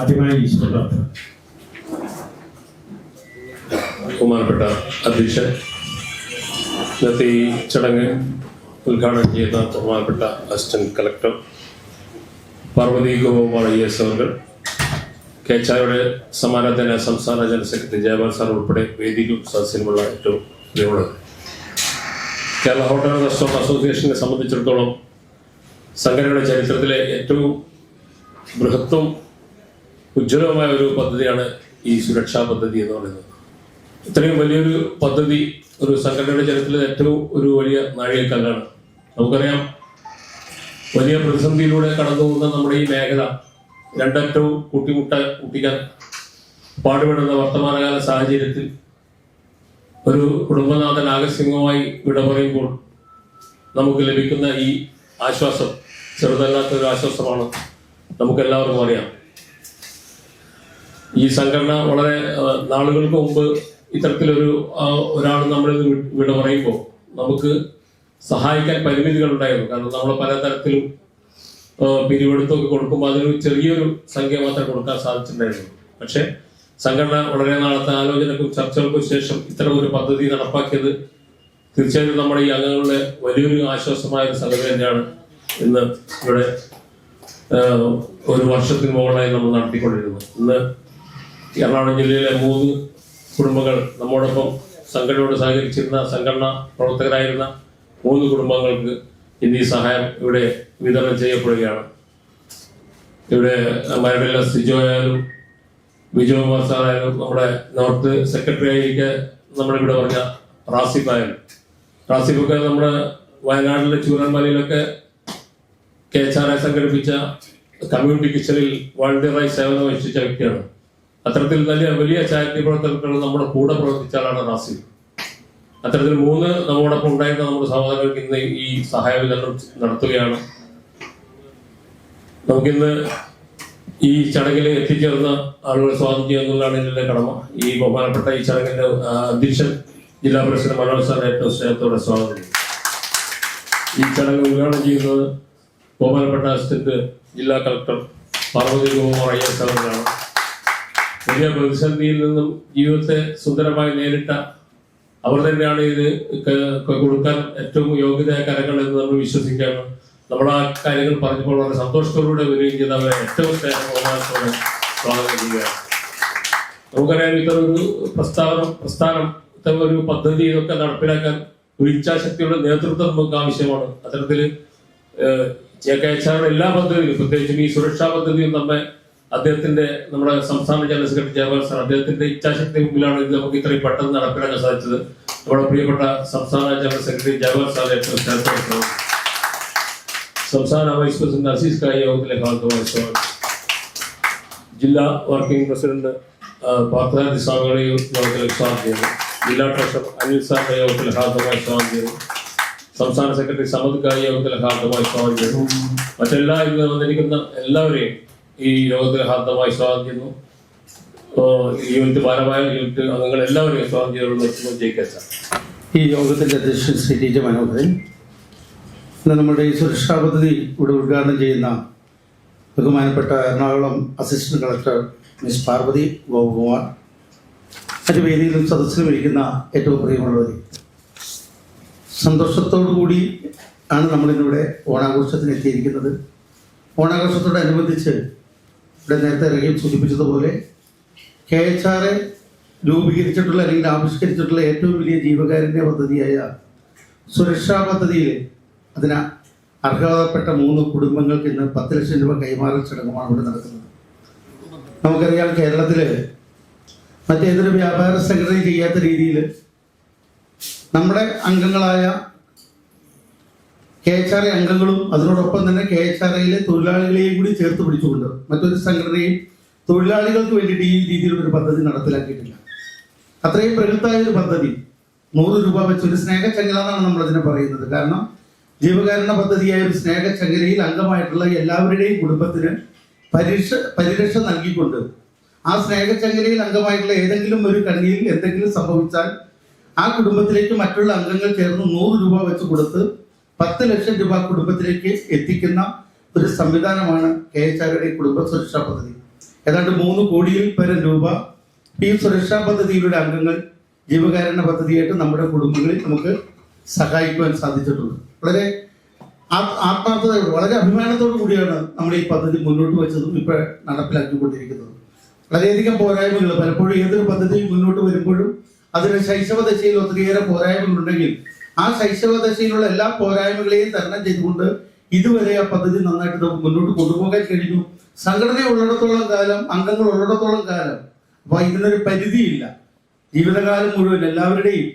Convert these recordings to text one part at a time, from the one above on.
ആദ്യമായി ബഹുമാനപ്പെട്ട അധ്യക്ഷൻ ഇന്നത്തെ ഈ ചടങ്ങ് ഉദ്ഘാടനം ചെയ്യുന്ന ബഹുമാനപ്പെട്ട assistant collector Parvathy Gopakumar I S അവർ കെ ചായയുടെ സമാരാധന സംസ്ഥാന ജനറൽ സെക്രട്ടറി ജയപാൽ സാർ ഉൾപ്പെടെ വേദിയിലും സദസ്സിലുമുള്ള ഏറ്റവും പ്രിയമുള്ളത്. കേരള ഹോട്ടൽ റെസ്റ്റോറന്റ് അസോസിയേഷനെ സംബന്ധിച്ചിടത്തോളം സംഘടനയുടെ ചരിത്രത്തിലെ ഏറ്റവും ബൃഹത്വം ഉജ്ജ്വലമായ ഒരു പദ്ധതിയാണ് ഈ സുരക്ഷാ പദ്ധതി എന്ന് പറയുന്നത്. ഇത്രയും വലിയൊരു പദ്ധതി ഒരു സംഘടനയുടെ ചരിത്രത്തിലെ ഏറ്റവും ഒരു വലിയ നാഴികക്കല്ലാണ്. നമുക്കറിയാം വലിയ പ്രതിസന്ധിയിലൂടെ കടന്നു പോകുന്ന നമ്മുടെ ഈ മേഖല രണ്ടറ്റവും കൂട്ടിമുട്ട കൂട്ടിക്കാൻ പാടുപെടുന്ന വർത്തമാനകാല സാഹചര്യത്തിൽ ഒരു കുടുംബനാഥൻ ആകസ്മികമായി വിട പറയുമ്പോൾ നമുക്ക് ലഭിക്കുന്ന ഈ ആശ്വാസം ചെറുതല്ലാത്ത ഒരു ആശ്വാസമാണ് നമുക്കെല്ലാവർക്കും അറിയാം. ഈ സംഘടന വളരെ നാളുകൾക്ക് മുമ്പ് ഇത്തരത്തിലൊരു ഒരാൾ നമ്മളിൽ വിട പറയുമ്പോൾ നമുക്ക് സഹായിക്കാൻ പരിമിതികൾ ഉണ്ടായിരുന്നു. കാരണം നമ്മൾ പലതരത്തിലും പിരിവെടുത്തൊക്കെ കൊടുക്കുമ്പോൾ അതിനൊരു ചെറിയൊരു സംഖ്യ മാത്രമേ കൊടുക്കാൻ സാധിച്ചിട്ടുണ്ടായിരുന്നു. പക്ഷേ സംഘടന വളരെ നാളത്തെ ആലോചനക്കും ചർച്ചകൾക്കും ശേഷം ഇത്തരം ഒരു പദ്ധതി നടപ്പാക്കിയത് തീർച്ചയായും നമ്മുടെ ഈ അംഗങ്ങളുടെ വലിയൊരു ആശ്വാസമായ ഒരു സംഗതി തന്നെയാണ് ഇന്ന് ഇവിടെ ഒരു വർഷത്തിന് മുകളിലായി നമ്മൾ നടത്തിക്കൊണ്ടിരുന്നത് ഇന്ന് എറണാകുളം ജില്ലയിലെ മൂന്ന് കുടുംബങ്ങൾ നമ്മോടൊപ്പം സംഘടനയോട് സഹകരിച്ചിരുന്ന സംഘടന പ്രവർത്തകരായിരുന്ന മൂന്ന് കുടുംബങ്ങൾക്ക് ഇന്ന് ഈ സഹായം ഇവിടെ വിതരണം ചെയ്യപ്പെടുകയാണ്. ഇവിടെ മരടില്ല സിജോ ആയാലും വിജയകുമാർ സാറായാലും നമ്മുടെ നോർത്ത് സെക്രട്ടറി ആയിരിക്കെ നമ്മളിവിടെ പറഞ്ഞ റാസിഫ് ആയാലും. റാസിഫൊക്കെ നമ്മുടെ വയനാട്ടിലെ ചൂരന്മലയിലൊക്കെ കെ എച്ച് ആർ സംഘടിപ്പിച്ച കമ്മ്യൂണിറ്റി കിച്ചണിൽ വളണ്ടിയറായി സേവനം അനുഷ്ഠിച്ച വ്യക്തിയാണ്. അത്തരത്തിൽ വലിയ വലിയ ചാരിറ്റി പ്രവർത്തകർ നമ്മുടെ കൂടെ പ്രവർത്തിച്ച ആളാണ് റാസിൽ. അത്തരത്തിൽ മൂന്ന് നമ്മോടൊപ്പം ഉണ്ടായിരുന്ന നമ്മുടെ സഹോദരങ്ങൾക്ക് ഇന്ന് ഈ സഹായ വിതരണം നടത്തുകയാണ്. നമുക്കിന്ന് ഈ ചടങ്ങിൽ എത്തിച്ചേർന്ന ആളുകളെ സ്വാഗതം എന്നുള്ളതാണ് ഇതിന്റെ കടമ. ഈ ബഹുമാനപ്പെട്ട ഈ ചടങ്ങിന്റെ അധ്യക്ഷൻ ജില്ലാ പ്രസിഡന്റ് മനോജ് സാർ ഏറ്റവും സ്നേഹത്തോടെ സ്വാഗതം ഈ ചടങ്ങ് ഉദ്ഘാടനം ചെയ്യുന്നത് ബഹുമാനപ്പെട്ട അസിസ്റ്റന്റ് ജില്ലാ കളക്ടർ പാർവതി കുമാർ ഐ സാറിനാണ്. വലിയ പ്രതിസന്ധിയിൽ നിന്നും ജീവിതത്തെ സുന്ദരമായി നേരിട്ട അവർ തന്നെയാണ് ഇത് കൊടുക്കാൻ ഏറ്റവും യോഗ്യതയായ കരങ്ങൾ എന്ന് നമ്മൾ വിശ്വസിക്കുകയാണ്. നമ്മൾ ആ കാര്യങ്ങൾ പറഞ്ഞപ്പോൾ വളരെ സന്തോഷത്തോടുകൂടെ വരികയും ചെയ്ത് അവരെ ഏറ്റവും സ്നേഹമാണ് സ്വാഗതം ചെയ്യുകയാണ്. നമുക്കറിയാം ഇത്തരം ഒരു പ്രസ്താവന പ്രസ്ഥാനം ഇത്തരം ഒരു പദ്ധതി ഇതൊക്കെ നടപ്പിലാക്കാൻ ഒരു ഇച്ഛാശക്തിയുടെ നേതൃത്വം നമുക്ക് ആവശ്യമാണ്. അത്തരത്തിൽ ആറുടെ എല്ലാ പദ്ധതികളും പ്രത്യേകിച്ചും ഈ സുരക്ഷാ പദ്ധതിയും നമ്മെ അദ്ദേഹത്തിന്റെ നമ്മുടെ സംസ്ഥാന ജനറൽ സെക്രട്ടറി ജയപാൽ സാർ അദ്ദേഹത്തിന്റെ ഇച്ഛാശക്തി മുമ്പിലാണ് ഇത് നമുക്ക് ഇത്രയും പെട്ടെന്ന് നടപ്പിലാക്കാൻ സാധിച്ചത്. നമ്മുടെ പ്രിയപ്പെട്ട സംസ്ഥാന ജനറൽ സെക്രട്ടറി ജയപാൽ ഏറ്റവും സംസ്ഥാന വൈസ് പ്രസിഡന്റ് അസീസ് കായി യോഗത്തിലെ ഭാഗമായി ജില്ലാ വർക്കിംഗ് പ്രസിഡന്റ് ആ, പാർത്ഥസാരഥി സ്വാമികളെ യോഗത്തിൽ സ്വാഗതം ചെയ്യുന്നു. ജില്ലാ ട്രഷറർ അനിൽ സാറിന്റെ യോഗത്തിലെ ഹാർദമായി സ്വാഗതം ചെയ്യുന്നു. സംസ്ഥാന സെക്രട്ടറി സമദ് കായി യോഗത്തിലെ ഹാർദമായി സ്വാഗതം ചെയ്യുന്നു. മറ്റെല്ലാ വന്നിരിക്കുന്ന എല്ലാവരെയും ഈ യോഗത്തിൽ ഹാർദമായി സ്വാഗതം ചെയ്യുന്നു. ഓ, ഈ യൂണിറ്റ് ഭാരമായ യൂണിറ്റ് അംഗങ്ങൾ എല്ലാവരെയും സ്വാഗതം ചെയ്തുകൊണ്ട് സാർ ഈ യോഗത്തിന്റെ അധ്യക്ഷൻ ശ്രീ ടി ജെ മനോഹരൻ ഇന്ന് നമ്മുടെ ഈ സുരക്ഷാ പദ്ധതി ഇവിടെ ഉദ്ഘാടനം ചെയ്യുന്ന ബഹുമാനപ്പെട്ട Ernakulam assistant collector miss Parvathy Gopakumar മറ്റു വേദിയിലും സദസ്സിലും ഇരിക്കുന്ന ഏറ്റവും പ്രിയമുള്ളവർ. സന്തോഷത്തോടു കൂടി ആണ് നമ്മളിന്നിവിടെ ഓണാഘോഷത്തിന് എത്തിയിരിക്കുന്നത്. ഓണാഘോഷത്തോടനുബന്ധിച്ച് ഇവിടെ നേരത്തെ റഹീം സൂചിപ്പിച്ചതുപോലെ കെ എച്ച് ആർ എ രൂപീകരിച്ചിട്ടുള്ള അല്ലെങ്കിൽ ആവിഷ്കരിച്ചിട്ടുള്ള ഏറ്റവും വലിയ ജീവകാരുണ്യ പദ്ധതിയായ സുരക്ഷാ പദ്ധതിയിൽ അതിന് അർഹതപ്പെട്ട മൂന്ന് കുടുംബങ്ങൾക്ക് ഇന്ന് പത്ത് ലക്ഷം രൂപ കൈമാറൽ ചടങ്ങുമാണ് ഇവിടെ നടക്കുന്നത്. നമുക്കറിയാം കേരളത്തിൽ മറ്റേതൊരു വ്യാപാര സെക്രട്ടറി ചെയ്യാത്ത രീതിയിൽ നമ്മുടെ അംഗങ്ങളായ കെ എച്ച് ആർ അംഗങ്ങളും അതിനോടൊപ്പം തന്നെ കെ എച്ച് ആർ ഐയിലെ തൊഴിലാളികളെയും കൂടി ചേർത്ത് പിടിച്ചുകൊണ്ട് മറ്റൊരു സംഘടനയും തൊഴിലാളികൾക്ക് വേണ്ടിയിട്ട് ഈ രീതിയിലുള്ള ഒരു പദ്ധതി നടപ്പിലാക്കിയിട്ടില്ല. അത്രയും പ്രകൃതമായ ഒരു പദ്ധതി. നൂറ് രൂപ വെച്ച് ഒരു സ്നേഹചങ്ങല എന്നാണ് നമ്മൾ അതിനെ പറയുന്നത്. കാരണം ജീവകാരുണ്യ പദ്ധതിയായ ഒരു സ്നേഹചങ്ങലയിൽ അംഗമായിട്ടുള്ള എല്ലാവരുടെയും കുടുംബത്തിന് പരിരക്ഷ പരിരക്ഷ നൽകിക്കൊണ്ട് ആ സ്നേഹചങ്ങലയിൽ അംഗമായിട്ടുള്ള ഏതെങ്കിലും ഒരു കണ്ണിയിൽ എന്തെങ്കിലും സംഭവിച്ചാൽ ആ കുടുംബത്തിലേക്ക് മറ്റുള്ള അംഗങ്ങൾ ചേർന്ന് നൂറ് രൂപ വെച്ച് കൊടുത്ത് പത്ത് ലക്ഷം രൂപ കുടുംബത്തിലേക്ക് എത്തിക്കുന്ന ഒരു സംവിധാനമാണ് കെ എച്ച് ആറുടെ കുടുംബ സുരക്ഷാ പദ്ധതി. ഏതാണ്ട് മൂന്ന് കോടിയിൽ പരം രൂപ ഈ സുരക്ഷാ പദ്ധതിയുടെ അംഗങ്ങൾ ജീവകാരുണ്യ പദ്ധതിയായിട്ട് നമ്മുടെ കുടുംബങ്ങളിൽ നമുക്ക് സഹായിക്കുവാൻ സാധിച്ചിട്ടുണ്ട്. വളരെ ആ- ആത്മാർത്ഥതയോട് വളരെ അഭിമാനത്തോടു കൂടിയാണ് നമ്മൾ ഈ പദ്ധതി മുന്നോട്ട് വെച്ചതും ഇപ്പോൾ നടപ്പിലാക്കിക്കൊണ്ടിരിക്കുന്നത്. വളരെയധികം പോരായ്മകൾ പലപ്പോഴും ഏതൊരു പദ്ധതി മുന്നോട്ട് വരുമ്പോഴും അതിന് ശൈശവ ദശയിൽ ഒത്തിരിയേറെ പോരായ്മകളുണ്ടെങ്കിൽ ആ ശൈശവ ദശയിലുള്ള എല്ലാ പോരായ്മകളെയും തരണം ചെയ്തുകൊണ്ട് ഇതുവരെ ആ പദ്ധതി നന്നായിട്ട് നമുക്ക് മുന്നോട്ട് കൊണ്ടുപോകാൻ കഴിഞ്ഞു. സംഘടന ഉള്ളിടത്തോളം കാലം അംഗങ്ങൾ ഉള്ളിടത്തോളം കാലം അപ്പൊ ഇതിനൊരു പരിധിയില്ല. ജീവിതകാലം മുഴുവൻ എല്ലാവരുടെയും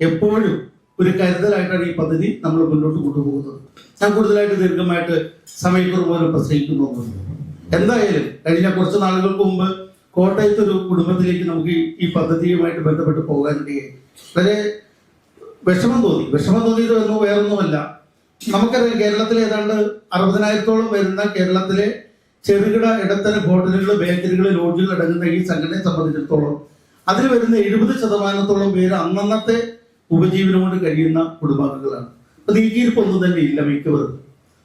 എപ്പോഴും ഒരു കരുതലായിട്ടാണ് ഈ പദ്ധതി നമ്മൾ മുന്നോട്ട് കൊണ്ടുപോകുന്നത്. ഞാൻ കൂടുതലായിട്ട് ദീർഘമായിട്ട് സമയക്കുറവ് മൂലം പ്രസംഗിക്കുന്നു എന്തായാലും കഴിഞ്ഞ കുറച്ച് നാളുകൾക്ക് മുമ്പ് കോട്ടയത്ത് ഒരു കുടുംബത്തിലേക്ക് നമുക്ക് ഈ പദ്ധതിയുമായിട്ട് ബന്ധപ്പെട്ട് പോകാനിടയായി. വളരെ വിഷമം തോന്നി. വിഷമം തോന്നിയത് ഒന്നും വേറൊന്നുമല്ല. നമുക്കറിയാം കേരളത്തിലെ ഏതാണ്ട് അറുപതിനായിരത്തോളം വരുന്ന കേരളത്തിലെ ചെറുകിട ഇടത്തരം ഹോട്ടലുകൾ ബേക്കറികൾ ലോഡ്ജുകൾ അടങ്ങുന്ന ഈ സംഘടനയെ സംബന്ധിച്ചിടത്തോളം അതിൽ വരുന്ന എഴുപത് ശതമാനത്തോളം പേര് അന്നന്നത്തെ ഉപജീവനം കൊണ്ട് കഴിയുന്ന കുടുംബാംഗങ്ങളാണ്. അപ്പൊ നീക്കിയിരിപ്പൊന്നും തന്നെ ഇല്ല മിക്കവരും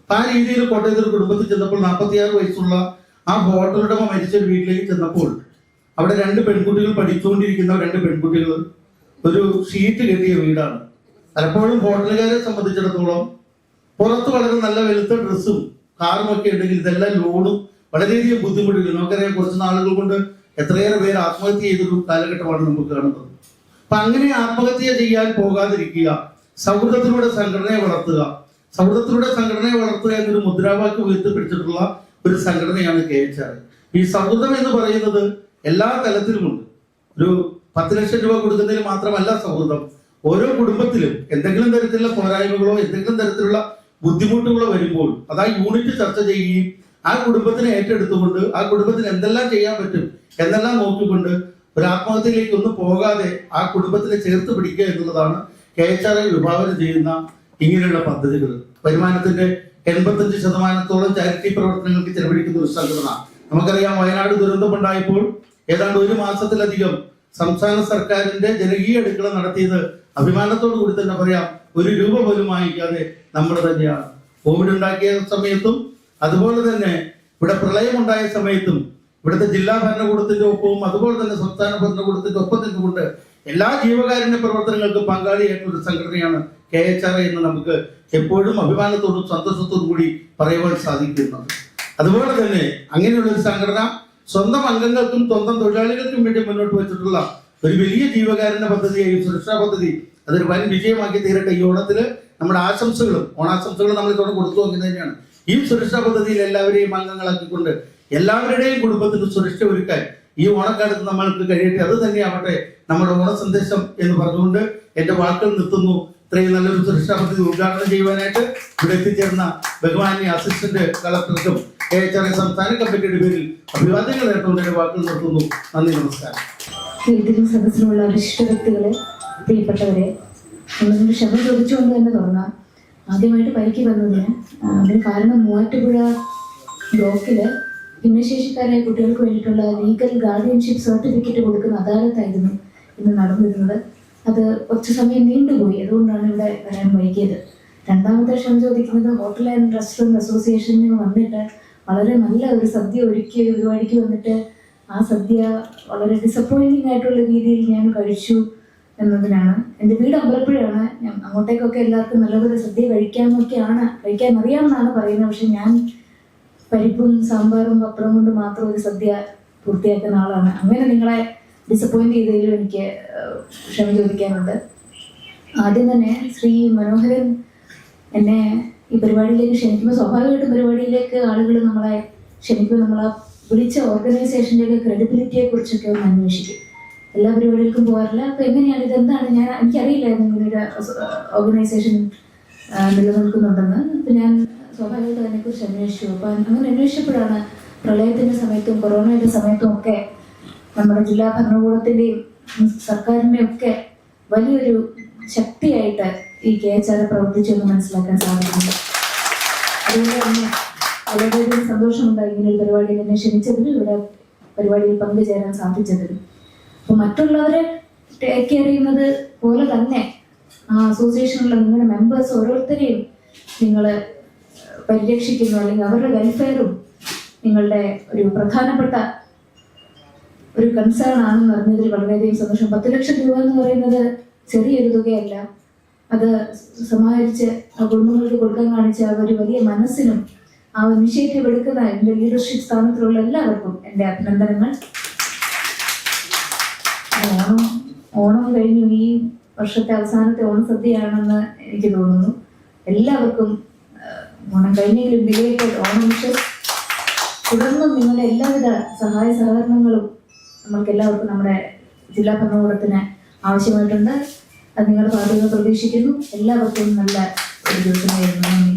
ആ രീതിയിൽ കോട്ടയത്ത് കുടുംബത്തിൽ ചെന്നപ്പോൾ നാൽപ്പത്തിയാറ് വയസ്സുള്ള ആ ഹോട്ടലുടമ മരിച്ച വീട്ടിലേക്ക് ചെന്നപ്പോൾ അവിടെ രണ്ട് പെൺകുട്ടികൾ പഠിച്ചുകൊണ്ടിരിക്കുന്ന രണ്ട് പെൺകുട്ടികൾ ഒരു ഷീറ്റ് കെട്ടിയ വീടാണ്. പലപ്പോഴും ഹോട്ടലുകാരെ സംബന്ധിച്ചിടത്തോളം പുറത്ത് വളരെ നല്ല വെളുത്ത ഡ്രസ്സും കാറും ഒക്കെ ഉണ്ടെങ്കിൽ ഇതെല്ലാം ലോണും വളരെയധികം ബുദ്ധിമുട്ടില്ല. നമുക്കറിയാം കുറച്ച് നാളുകൾ കൊണ്ട് എത്രയേറെ പേര് ആത്മഹത്യ ചെയ്തൊരു കാലഘട്ടമാണ് നമുക്ക് കാണുന്നത്. അപ്പൊ അങ്ങനെ ആത്മഹത്യ ചെയ്യാൻ പോകാതിരിക്കുക സൗഹൃദത്തിലൂടെ സംഘടനയെ വളർത്തുക സൗഹൃദത്തിലൂടെ സംഘടനയെ വളർത്തുക എന്നൊരു മുദ്രാവാക്യം ഉയർത്തിപ്പിടിച്ചിട്ടുള്ള ഒരു സംഘടനയാണ് കെ എച്ച് ആർ. ഈ സൗഹൃദം എന്ന് പറയുന്നത് എല്ലാ തലത്തിലുമുണ്ട്. ഒരു പത്ത് ലക്ഷം രൂപ കൊടുക്കുന്നതിൽ മാത്രമല്ല സൗഹൃദം. ഓരോ കുടുംബത്തിലും എന്തെങ്കിലും തരത്തിലുള്ള പോരായ്മകളോ എന്തെങ്കിലും തരത്തിലുള്ള ബുദ്ധിമുട്ടുകളോ വരുമ്പോൾ അത് ആ യൂണിറ്റ് ചർച്ച ചെയ്യുകയും ആ കുടുംബത്തിനെ ഏറ്റെടുത്തുകൊണ്ട് ആ കുടുംബത്തിന് എന്തെല്ലാം ചെയ്യാൻ പറ്റും എന്നെല്ലാം നോക്കിക്കൊണ്ട് ഒരു ആത്മഹത്യയിലേക്ക് ഒന്നും പോകാതെ ആ കുടുംബത്തിനെ ചേർത്ത് പിടിക്കുക എന്നുള്ളതാണ് കെ എച്ച് ആർ ഐ വിഭാവനം ചെയ്യുന്ന ഇങ്ങനെയുള്ള പദ്ധതികൾ. വരുമാനത്തിന്റെ എൺപത്തഞ്ച് ശതമാനത്തോളം ചാരിറ്റി പ്രവർത്തനങ്ങൾക്ക് ചെലവഴിക്കുന്ന ഒരു സംഘടന. നമുക്കറിയാം വയനാട് ദുരന്തമുണ്ടായപ്പോൾ ഏതാണ്ട് ഒരു മാസത്തിലധികം സംസ്ഥാന സർക്കാരിന്റെ ജനകീയ അടുക്കള നടത്തിയത് അഭിമാനത്തോടു കൂടി തന്നെ പറയാം. ഒരു രൂപ പോലും വാങ്ങിക്കാതെ നമ്മൾ തന്നെയാണ്. കോവിഡ് ഉണ്ടാക്കിയ സമയത്തും അതുപോലെ തന്നെ ഇവിടെ പ്രളയമുണ്ടായ സമയത്തും ഇവിടുത്തെ ജില്ലാ ഭരണകൂടത്തിന്റെ ഒപ്പവും അതുപോലെ തന്നെ സംസ്ഥാന ഭരണകൂടത്തിന്റെ ഒപ്പം നിന്നുകൊണ്ട് എല്ലാ ജീവകാരുണ്യ പ്രവർത്തനങ്ങൾക്കും പങ്കാളിയായിട്ടുള്ള ഒരു സംഘടനയാണ് കെ എച്ച് ആർ എന്ന് നമുക്ക് എപ്പോഴും അഭിമാനത്തോടും സന്തോഷത്തോടും കൂടി പറയുവാൻ സാധിക്കുന്നുണ്ട് അതുപോലെ തന്നെ അങ്ങനെയുള്ള ഒരു സംഘടന സ്വന്തം അംഗങ്ങൾക്കും സ്വന്തം തൊഴിലാളികൾക്കും വേണ്ടി മുന്നോട്ട് വെച്ചിട്ടുള്ള ഒരു വലിയ ജീവകാരുണ്യ പദ്ധതിയായി സുരക്ഷാ പദ്ധതി. അതൊരു വൻ വിജയമാക്കി തീരട്ടെ ഈ ഓണത്തിന് നമ്മുടെ ആശംസകളും ഓണാശംസകളും നമ്മൾ ഇതോടെ കൊടുത്തു നോക്കി തന്നെയാണ്. ഈ സുരക്ഷാ പദ്ധതിയിൽ എല്ലാവരെയും അംഗങ്ങളാക്കിക്കൊണ്ട് എല്ലാവരുടെയും കുടുംബത്തിന് സുരക്ഷ ഒരുക്കാൻ ഈ ഓണക്കാലത്ത് നമ്മൾക്ക് കഴിയട്ടെ. അത് തന്നെയാവട്ടെ നമ്മുടെ ഓണ സന്ദേശം എന്ന് പറഞ്ഞുകൊണ്ട് എന്റെ വാക്കുകൾ നിർത്തുന്നു. ഇത്രയും നല്ലൊരു സുരക്ഷാ പദ്ധതി ഉദ്ഘാടനം ചെയ്യുവാനായിട്ട് ഇവിടെ എത്തിച്ചേർന്ന ബഹുമാനി അസിസ്റ്റന്റ് കളക്ടർക്കും ആർ സംസ്ഥാന കമ്മിറ്റിയുടെ പേരിൽ അഭിവാദ്യങ്ങൾ എന്റെ വാക്കുകൾ നിർത്തുന്നു. നന്ദി നമസ്കാരം. വേദിയിലും സദസ്സിലുള്ള വിശിഷ്ട വ്യക്തികളെ പ്രിയപ്പെട്ടവരെ നമ്മളൊരു ക്ഷമ ചോദിച്ചുകൊണ്ട് തന്നെ തുടങ്ങാം ആദ്യമായിട്ട് പരിക്ക് വന്നതിന് അതിന് കാരണം മൂവാറ്റുപുഴ ബ്ലോക്കിൽ ഭിന്നശേഷിക്കാരായ കുട്ടികൾക്ക് വേണ്ടിയിട്ടുള്ള ലീഗൽ ഗാർഡിയൻഷിപ്പ് സർട്ടിഫിക്കറ്റ് കൊടുക്കുന്ന അദാലത്തായിരുന്നു ഇന്ന് നടന്നിരുന്നത്. അത് കുറച്ച് സമയം നീണ്ടുപോയി. അതുകൊണ്ടാണ് ഇവിടെ വരാൻ വൈകിയത്. രണ്ടാമത്തെ ക്ഷമ ചോദിക്കുന്നത് ഹോട്ടൽ ആൻഡ് റെസ്റ്റോറന്റ് അസോസിയേഷനിൽ വന്നിട്ട് വളരെ നല്ല ഒരു സദ്യ ഒരുക്കി ഒരുപാടിക്ക് വന്നിട്ട് ആ സദ്യ വളരെ ഡിസപ്പോയിന്റിംഗ് ആയിട്ടുള്ള രീതിയിൽ ഞാൻ കഴിച്ചു എന്നതിനാണ്. എന്റെ വീട് അമ്പലപ്പുഴയാണ്. ഞാൻ അങ്ങോട്ടേക്കൊക്കെ എല്ലാവർക്കും നല്ലപോലെ സദ്യ കഴിക്കാമെന്നൊക്കെയാണ് കഴിക്കാൻ അറിയാമെന്നാണ് പറയുന്നത്. പക്ഷെ ഞാൻ പരിപ്പും സാമ്പാറും പപ്പടം കൊണ്ട് മാത്രം ഒരു സദ്യ പൂർത്തിയാക്കുന്ന ആളാണ്. അങ്ങനെ നിങ്ങളെ ഡിസപ്പോയിന്റ് ചെയ്തതിലും എനിക്ക് ക്ഷമ ചോദിക്കാനുണ്ട്. ആദ്യം തന്നെ ശ്രീ മനോഹരൻ എന്നെ ഈ പരിപാടിയിലേക്ക് ക്ഷണിക്കുമ്പോൾ സ്വാഭാവികമായിട്ടും പരിപാടിയിലേക്ക് ആളുകൾ നമ്മളെ ക്ഷണിക്കുമ്പോൾ നമ്മളെ വിളിച്ച ഓർഗനൈസേഷന്റെ ക്രെഡിബിലിറ്റിയെ കുറിച്ചൊക്കെ ഒന്ന് അന്വേഷിക്കും. എല്ലാ പരിപാടികൾക്കും പോകാറില്ല. അപ്പൊ എങ്ങനെയാണ് ഇതെന്താണ് ഞാൻ എനിക്കറിയില്ലായിരുന്നു ഇങ്ങനെ ഓർഗനൈസേഷൻ നിലനിൽക്കുന്നുണ്ടെന്ന്. അപ്പൊ ഞാൻ സ്വാഭാവികമായിട്ട് അതിനെക്കുറിച്ച് അന്വേഷിച്ചു. അപ്പൊ അങ്ങനെ അന്വേഷിച്ചപ്പോഴാണ് പ്രളയത്തിന്റെ സമയത്തും കൊറോണയുടെ സമയത്തും ഒക്കെ നമ്മുടെ ജില്ലാ ഭരണകൂടത്തിന്റെയും സർക്കാരിന്റെയും ഒക്കെ വലിയൊരു ശക്തിയായിട്ട് ഈ കെ എച്ച് ആർ പ്രവർത്തിച്ചു എന്ന് മനസ്സിലാക്കാൻ സാധിക്കുന്നു. അതുകൊണ്ട് തന്നെ വളരെയധികം സന്തോഷമുണ്ടായി ഇങ്ങനെ ഒരു പരിപാടിയിൽ എന്നെ ക്ഷണിച്ചതിൽ ഇവിടെ പരിപാടിയിൽ പങ്കുചേരാൻ സാധിച്ചതിന് അപ്പൊ മറ്റുള്ളവരെ ടേക്ക് കെയർ ചെയ്യുന്നത് പോലെ തന്നെ ആ അസോസിയേഷനിലുള്ള നിങ്ങളുടെ മെമ്പേഴ്സ് ഓരോരുത്തരെയും നിങ്ങൾ പരിരക്ഷിക്കുന്നു അല്ലെങ്കിൽ അവരുടെ വെൽഫെയറും നിങ്ങളുടെ ഒരു പ്രധാനപ്പെട്ട ഒരു കൺസേൺ ആണെന്ന് അറിഞ്ഞതിൽ വളരെയധികം സന്തോഷം. പത്ത് ലക്ഷം രൂപ എന്ന് പറയുന്നത് ചെറിയൊരു തുകയല്ല. അത് സമാഹരിച്ച് കുടുംബങ്ങൾക്ക് കൊടുക്കാൻ കാണിച്ച ആ ഒരു വലിയ മനസ്സിനും ആ ഇനിഷ്യേറ്റീവ് എടുക്കുന്ന എന്റെ ലീഡർഷിപ്പ് സ്ഥാനത്തിലുള്ള എല്ലാവർക്കും എന്റെ അഭിനന്ദനങ്ങൾ. ഓണം ഓണം കഴിഞ്ഞു. ഈ വർഷത്തെ അവസാനത്തെ ഓണസദ്യയാണെന്ന് എനിക്ക് തോന്നുന്നു. എല്ലാവർക്കും ഓണം കഴിഞ്ഞെങ്കിലും ബിലേറ്റഡ് ഓണം തുടർന്നും നിങ്ങളുടെ എല്ലാവിധ സഹായ സഹകരണങ്ങളും നമ്മൾക്ക് എല്ലാവർക്കും നമ്മുടെ ജില്ലാ ഭരണകൂടത്തിന് ആവശ്യമായിട്ടുണ്ട്. അത് നിങ്ങളുടെ ഭാഗത്തു നിന്ന് പ്രതീക്ഷിക്കുന്നു. എല്ലാവർക്കും നല്ല ഒരു ദിവസമായിരുന്നു. നന്ദി.